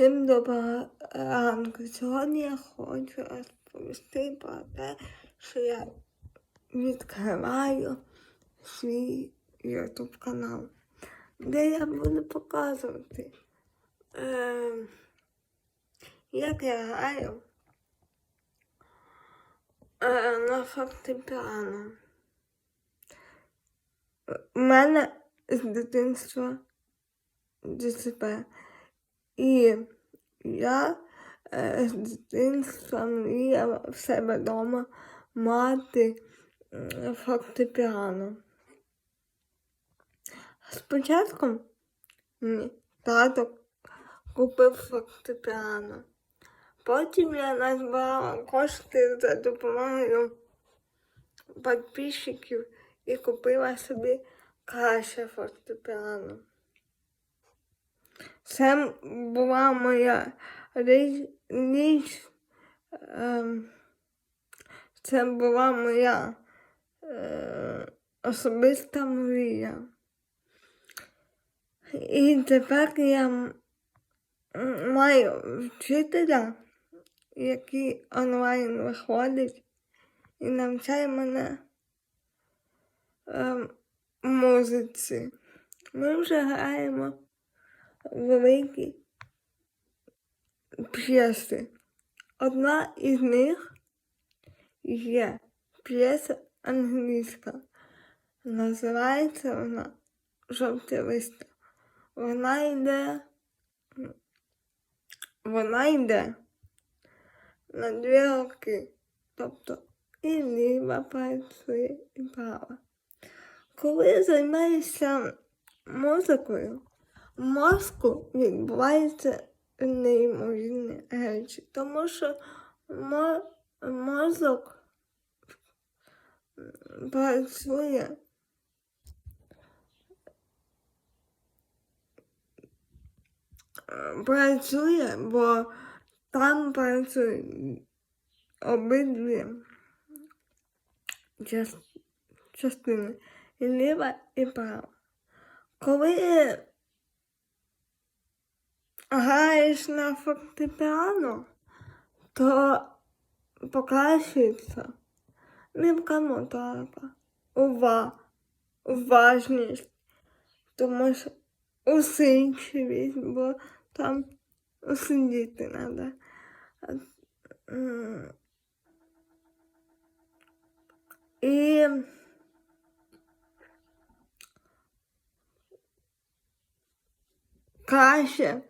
Всім доброго ранку. Сьогодні я хочу розповісти про те, що я відкриваю свій YouTube канал, де я буду показувати, е, як я граю е, на фортепіано. У мене з дитинства ДЦП. І я е, з дитинства мріяла в себе вдома мати м, фортепіано. Спочатку мені тато купив фортепіано. Потім я назбирала кошти за допомогою підписчиків і купила собі краще фортепіано. Це була моя річ ем, це була моя е, особиста мрія. І тепер я маю вчителя, який онлайн виходить і навчає мене ем, музиці. Ми вже граємо великі п'єси. Одна із них є п'єса англійська. Називається вона Жовтий лист. Вона йде. Вона йде на дві роки. Тобто і ліва працює, і права. Коли займаєшся музикою, мозку відбуваються неймовірні речі, тому що мозок працює працює, бо там працюють обидві час- частини і ліва і права. Коли граєш на фортепіано, то покращується. Мімка моторика, ува, уважність, тому що усидчивість, бо там усидіти треба. І краще